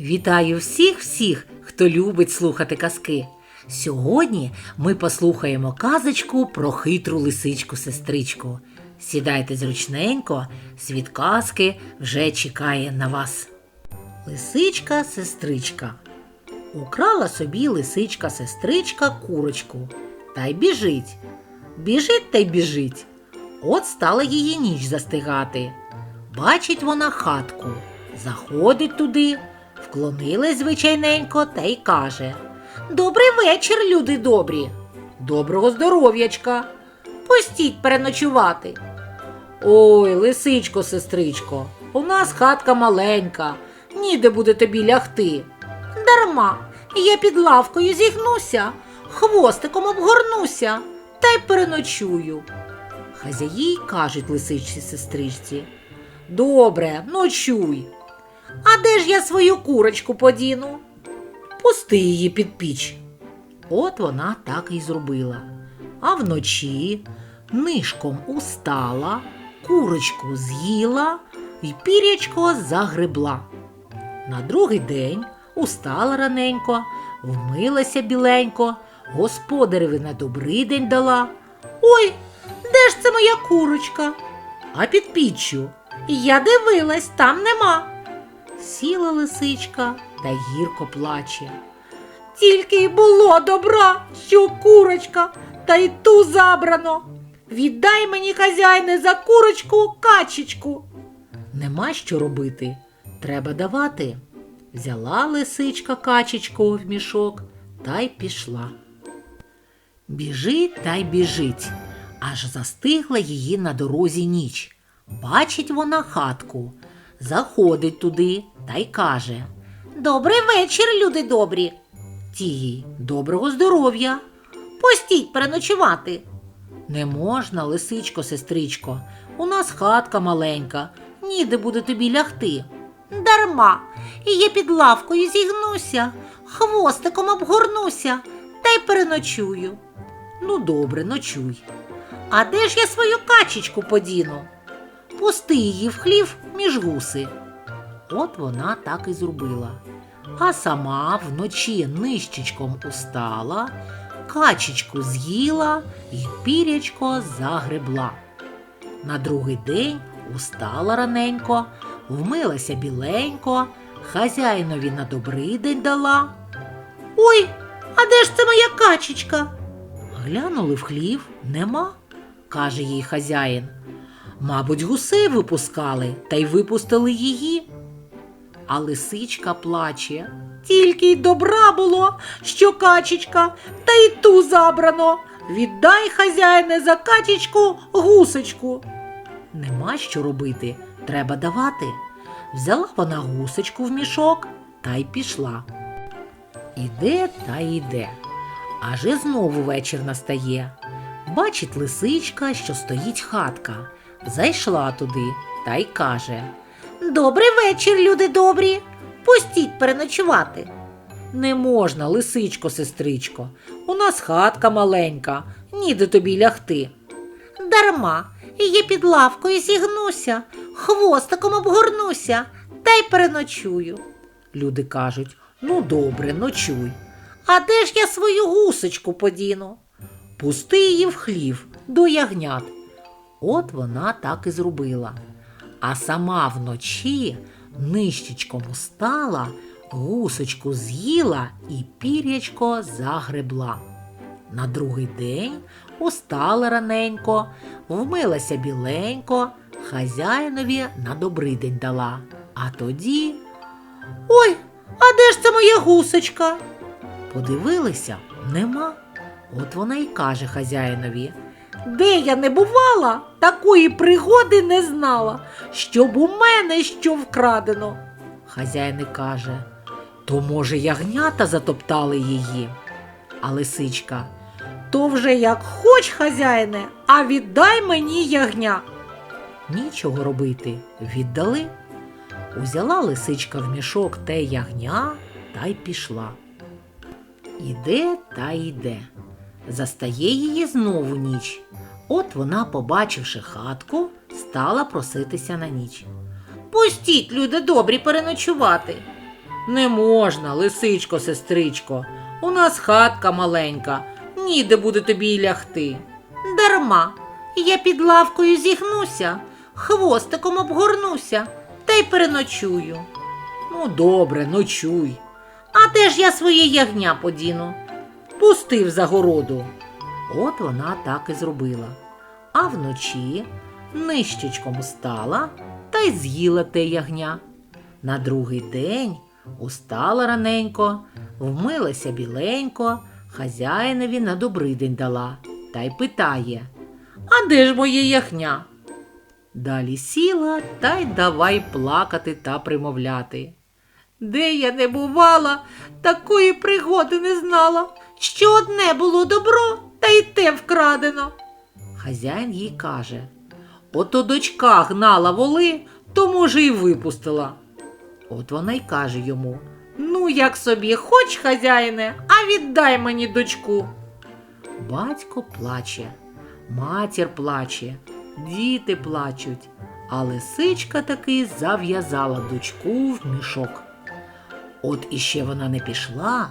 Вітаю всіх всіх, хто любить слухати казки. Сьогодні ми послухаємо казочку про хитру лисичку-сестричку. Сідайте зручненько, світ казки вже чекає на вас. Лисичка-сестричка. Украла собі лисичка-сестричка курочку та й біжить. Біжить та й біжить. От стала її ніч застигати. Бачить вона хатку, заходить туди, вклонилась звичайненько та й каже: Добрий вечір, люди добрі. Доброго здоров'ячка. Пустіть переночувати. Ой, лисичко, сестричко, у нас хатка маленька, ніде буде тобі лягти. Дарма, я під лавкою зігнуся, хвостиком обгорнуся та й переночую. Хазяї кажуть лисичці сестричці. Добре, ночуй. А де ж я свою курочку подіну? Пусти її під піч. От вона так і зробила. А вночі нишком устала, курочку з'їла і пірячко загребла. На другий день устала раненько, вмилася біленько, господареві на добрий день дала. Ой, де ж це моя курочка? А під піччю. Я дивилась, там нема. Сіла лисичка та гірко плаче. Тільки й було добра, що курочка, та й ту забрано. Віддай мені, хазяйне, за курочку качечку. Нема що робити, треба давати. Взяла лисичка качечку в мішок та й пішла. Біжить та й біжить, аж застигла її на дорозі ніч. Бачить вона хатку, заходить туди та й каже Добрий вечір, люди добрі. Ті їй доброго здоров'я. Пустіть переночувати. Не можна, лисичко, сестричко, у нас хатка маленька, ніде буде тобі лягти. Дарма, і я під лавкою зігнуся, хвостиком обгорнуся та й переночую. Ну, добре, ночуй. А де ж я свою качечку подіну? Пусти її в хлів між гуси. От вона так і зробила. А сама вночі нищечком устала, качечку з'їла і пірячко загребла. На другий день устала раненько, вмилася біленько, хазяїнові на добрий день дала. Ой, а де ж це моя качечка? Глянули в хлів, нема, каже їй хазяїн. Мабуть, гусей випускали та й випустили її. А лисичка плаче. Тільки й добра було, що качечка, та й ту забрано. Віддай, хазяїне, за качечку гусечку. Нема що робити, треба давати. Взяла вона гусечку в мішок та й пішла. Іде та йде. Аж і знову вечір настає. Бачить лисичка, що стоїть хатка. Зайшла туди та й каже Добрий вечір, люди добрі. Пустіть переночувати. Не можна, лисичко, сестричко. У нас хатка маленька, ніде тобі лягти. Дарма, я під лавкою зігнуся, хвостиком обгорнуся та й переночую. Люди кажуть ну добре, ночуй. А де ж я свою гусечку подіну? Пусти її в хлів до ягнят. От вона так і зробила. А сама вночі нищечком устала, гусочку з'їла і пірячко загребла. На другий день устала раненько, вмилася біленько, хазяїнові на добрий день дала. А тоді. Ой, а де ж це моя гусочка? Подивилися, нема. От вона й каже хазяїнові. Де я не бувала, такої пригоди не знала, щоб у мене що вкрадено. Хазяїн каже, то, може, ягнята затоптали її. А лисичка, то вже як хоч, хазяїне, а віддай мені ягня. Нічого робити, віддали. Узяла лисичка в мішок те ягня та й пішла. Іде та йде. Застає її знову ніч. От вона, побачивши хатку, стала проситися на ніч. Пустіть, люди добрі, переночувати. Не можна, лисичко, сестричко. У нас хатка маленька, ніде буде тобі й лягти. Дарма, я під лавкою зігнуся, хвостиком обгорнуся та й переночую. Ну, добре, ночуй. А де ж я своє ягня подіну? Пустив за городу. От вона так і зробила. А вночі нищечком стала та й з'їла те ягня. На другий день устала раненько, вмилася біленько, хазяїнові на добрий день дала та й питає: А де ж моє ягня? Далі сіла та й давай плакати та примовляти. Де я не бувала, такої пригоди не знала, що одне було добро, та й те вкрадено. Хазяїн їй каже: Ото дочка гнала воли, то, може, й випустила. От вона й каже йому: Ну, як собі, хоч, хазяїне, а віддай мені дочку. Батько плаче, матір плаче, діти плачуть, а лисичка таки зав'язала дочку в мішок. От іще вона не пішла,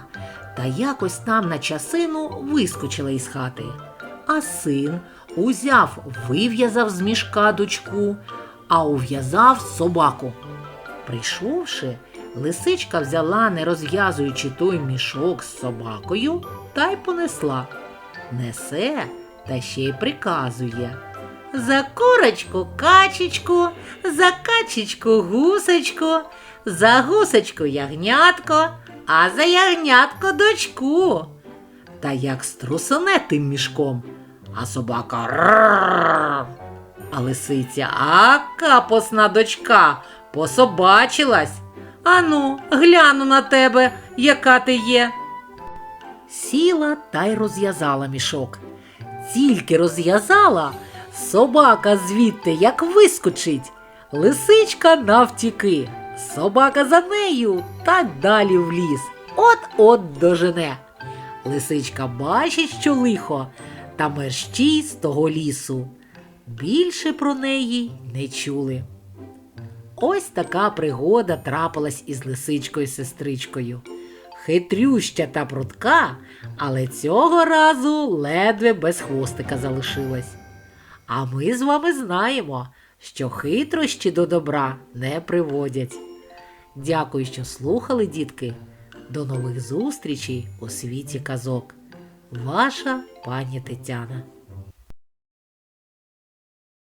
та якось там на часину вискочила із хати. А син узяв, вив'язав з мішка дочку, а ув'язав собаку. Прийшовши, лисичка взяла, не розв'язуючи той мішок з собакою, та й понесла. Несе та ще й приказує. За курочку качечку, за качечку гусечку, за гусечку ягнятко, а за ягнятко дочку. Та як струсоне тим мішком, а собака «Рррррр». А лисиця, а капосна дочка, пособачилась. Ану, гляну на тебе, яка ти є. Сіла та й розв'язала мішок. Тільки розв'язала, собака звідти як вискочить, лисичка навтіки, собака за нею та далі в ліс. От-от дожене. Лисичка бачить, що лихо, та мерщій з того лісу. Більше про неї не чули. Ось така пригода трапилась із лисичкою сестричкою. Хитрюща та прутка, але цього разу ледве без хвостика залишилась. А ми з вами знаємо, що хитрощі до добра не приводять. Дякую, що слухали, дітки. До нових зустрічей у світі казок. Ваша пані Тетяна.